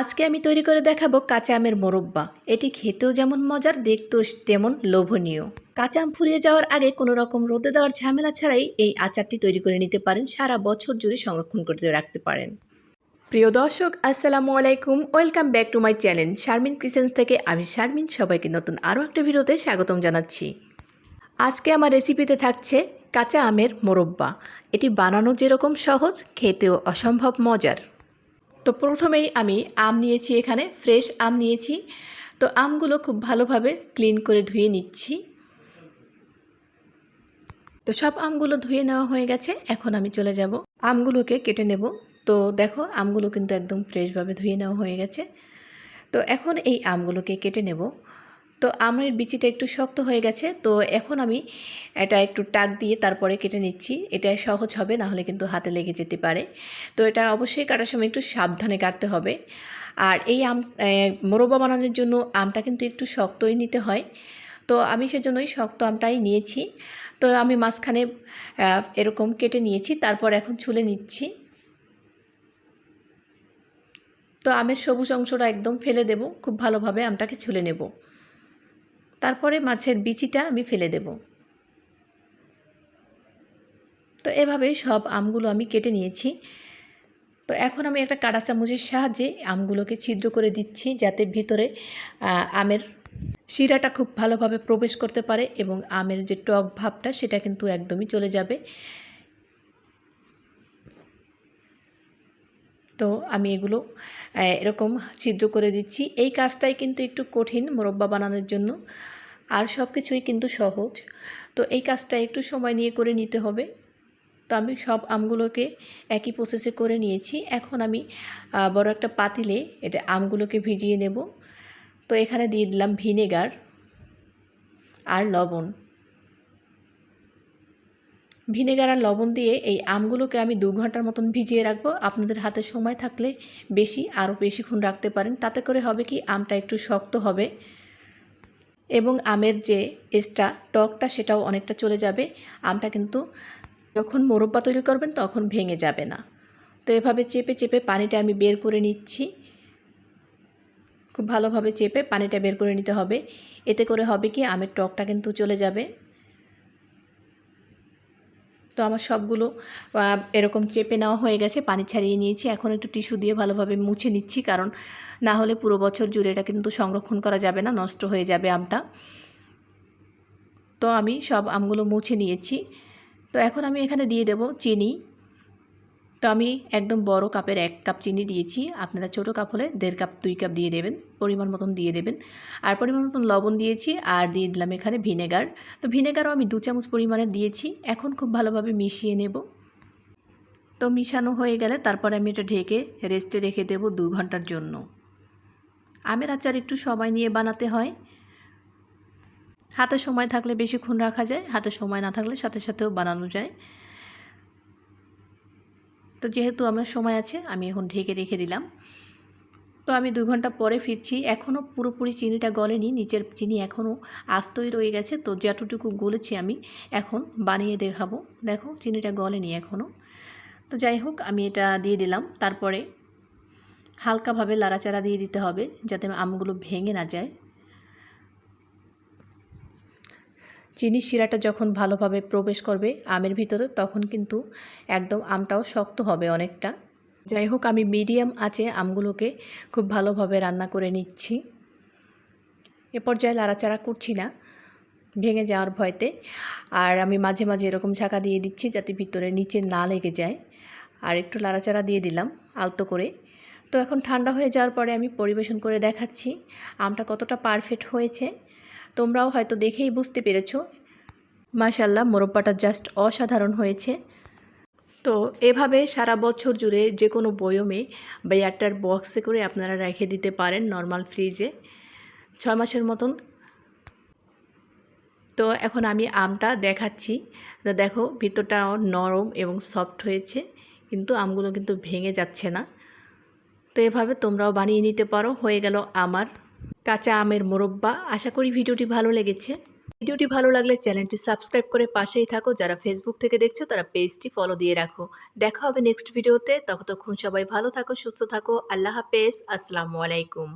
আজকে আমি তৈরি করে দেখাবো কাঁচা আমের মোরব্বা। এটি খেতেও যেমন মজার, দেখতেও তেমন লোভনীয়। কাঁচা আম ফুরিয়ে যাওয়ার আগে কোনো রকম রোদে দেওয়ার ঝামেলা ছাড়াই এই আচারটি তৈরি করে নিতে পারেন, সারা বছর জুড়ে সংরক্ষণ করতে রাখতে পারেন। প্রিয় দর্শক, আসসালামু আলাইকুম। Welcome back to my channel. Sharmin kitchens থেকে আমি শারমিন, সবাইকে নতুন আরও একটা ভিডিওতে স্বাগতম জানাচ্ছি। আজকে আমার রেসিপিতে থাকছে কাঁচা আমের মোরব্বা। এটি বানানো যেরকম সহজ, খেতেও অসম্ভব মজার। তো প্রথমেই আমি আম নিয়েছি এখানে, ফ্রেশ আম নিয়েছি। তো আমগুলো খুব ভালোভাবে ক্লিন করে ধুয়ে নিচ্ছি। তো সব আমগুলো ধুয়ে নেওয়া হয়ে গেছে, এখন আমি চলে যাব। আমগুলোকে কেটে নেব। তো দেখো, আমগুলো কিন্তু একদম ফ্রেশভাবে ধুয়ে নেওয়া হয়ে গেছে। তো এখন এই আমগুলোকে কেটে নেব। তো আমের বিচিটা একটু শক্ত হয়ে গেছে, তো এখন আমি এটা একটু টাক দিয়ে তারপরে কেটে নিচ্ছি। এটা সহজ হবে, না হলে কিন্তু হাতে লেগে যেতে পারে। তো এটা অবশ্যই কাটার সময় একটু সাবধানে কাটতে হবে। আর এই আম মোরব্বা বানানোর জন্য আমটা কিন্তু একটু শক্তই নিতে হয়। তো আমি সেজন্যই শক্ত আমটাই নিয়েছি। তো আমি মাঝখানে এরকম কেটে নিয়েছি, তারপর এখন ছুলে নিচ্ছি। তো আমের সবুজ অংশটা একদম ফেলে দেব, খুব ভালোভাবে আমটাকে ছুলে নেব। তারপরে মাছের বিচিটা আমি ফেলে দেব। তো এভাবে সব আমগুলো আমি কেটে নিয়েছি। তো এখন আমি একটা কাঁটা চামচের সাহায্যে আমগুলোকে ছিদ্র করে দিচ্ছি যাতে ভিতরে আমের শিরাটা খুব ভালোভাবে প্রবেশ করতে পারে এবং আমের যে টক ভাবটা সেটা কিন্তু একদমই চলে যাবে। তো আমি এগুলো এরকম ছিদ্র করে দিচ্ছি। এই কাজটাই কিন্তু একটু কঠিন মোরব্বা বানানোর জন্য। আর সব কিছুই কিন্তু সহজ। তো এই কাজটা একটু সময় নিয়ে করে নিতে হবে। তো আমি সব আমগুলোকে একই প্রসেসে করে নিয়েছি। এখন আমি বড় একটা পাতিলে এটা আমগুলোকে ভিজিয়ে নেব। তো এখানে দিয়ে দিলাম ভিনেগার আর লবণ। ভিনেগার আর লবণ দিয়ে এই আমগুলোকে আমি দু ঘণ্টার মতন ভিজিয়ে রাখব। আপনাদের হাতে সময় থাকলে বেশি, আরও বেশিক্ষণ রাখতে পারেন। তাতে করে হবে কি, আমটা একটু শক্ত হবে। এবং আমের যে এক্সট্রা টকটা সেটাও অনেকটা চলে যাবে। আমটা কিন্তু যখন মোরব্বা তৈরি করবেন তখন ভেঙে যাবে না। তো এভাবে চেপে চেপে পানিটা আমি বের করে নিচ্ছি। খুব ভালোভাবে চেপে পানিটা বের করে নিতে হবে। এতে করে হবে কি, আমের টকটা কিন্তু চলে যাবে। তো আমার সবগুলো এরকম চেপে নেওয়া হয়ে গেছে, পানি ছাড়িয়ে নিয়েছি। এখন একটু টিস্যু দিয়ে ভালোভাবে মুছে নিচ্ছি, কারণ না হলে পুরো বছর জুড়ে এটা কিন্তু সংরক্ষণ করা যাবে না, নষ্ট হয়ে যাবে আমটা। তো আমি সব আমগুলো মুছে নিয়েছি। তো এখন আমি এখানে দিয়ে দেব চিনি। তো আমি একদম বড় কাপের এক কাপ চিনি দিয়েছি। আপনারা ছোটো কাপ হলে দেড় কাপ, দুই কাপ দিয়ে দেবেন। পরিমাণ মতন দিয়ে দেবেন। আর পরিমাণ মতন লবণ দিয়েছি আর দিয়ে দিলাম এখানে ভিনেগার। তো ভিনেগারও আমি দু চামচ পরিমাণে দিয়েছি। এখন খুব ভালোভাবে মিশিয়ে নেব। তো মিশানো হয়ে গেলে তারপরে আমি এটা ঢেকে রেস্টে রেখে দেব দু ঘণ্টার জন্য। আমের আচার একটু সময় নিয়ে বানাতে হয়। হাতে সময় থাকলে বেশিক্ষণ রাখা যায়, হাতে সময় না থাকলে সাথে সাথেও বানানো যায়। তো যেহেতু আমার সময় আছে, আমি এখন ঢেকে রেখে দিলাম। তো আমি দু ঘণ্টা পরে ফিরছি। এখনও পুরোপুরি চিনিটা গলেনি, নিচের চিনি এখনও আস্তই রয়ে গেছে। তো যতটুকু গলেছি আমি এখন বানিয়ে দেখাবো। দেখো, চিনিটা গলেনি এখনও। তো যাই হোক, আমি এটা দিয়ে দিলাম। তারপরে হালকাভাবে লাড়াচাড়া দিয়ে দিতে হবে, যাতে আমগুলো ভেঙে না যায়। চিনির শিরাটা যখন ভালোভাবে প্রবেশ করবে আমের ভিতরে, তখন কিন্তু একদম আমটাও শক্ত হবে অনেকটা। যাই হোক, আমি মিডিয়াম আছে আমগুলোকে খুব ভালোভাবে রান্না করে নিচ্ছি। এ পর্যায়ে লাড়াচাড়া করছি না, ভেঙে যাওয়ার ভয়তে। আর আমি মাঝে মাঝে এরকম ঝাঁকা দিয়ে দিচ্ছি যাতে ভিতরে নিচে না লেগে যায়। আর একটু লাড়াচাড়া দিয়ে দিলাম আলতো করে। তো এখন ঠান্ডা হয়ে যাওয়ার পরে আমি পরিবেশন করে দেখাচ্ছি, আমটা কতটা পারফেক্ট হয়েছে। তোমরাও হয়তো দেখেই বুঝতে পেরেছ। মাশাল্লাহ মোরব্বাটা জাস্ট অসাধারণ হয়েছে। তো এভাবে সারা বছর জুড়ে যে কোনো বয়মে বা এয়ারটার বক্সে করে আপনারা রেখে দিতে পারেন নর্মাল ফ্রিজে ছয় মাসের মতন। তো এখন আমি আমটা দেখাচ্ছি। দেখো ভিতরটা নরম এবং সফট হয়েছে, কিন্তু আমগুলো কিন্তু ভেঙে যাচ্ছে না। তো এভাবে তোমরাও বানিয়ে নিতে পারো। হয়ে গেল আমার কাঁচা আমের মোরব্বা। আশা করি ভিডিওটি ভালো লেগেছে। ভিডিওটি ভালো লাগলে চ্যানেলটি সাবস্ক্রাইব করে পাশেই থাকো। যারা ফেসবুক থেকে দেখছ, তারা পেজটি ফলো দিয়ে রাখো। দেখা হবে নেক্সট ভিডিওতে ততক্ষণ সবাই ভালো থাকো, সুস্থ থাকো। আল্লাহ হাফেজ। আসসালামু আলাইকুম।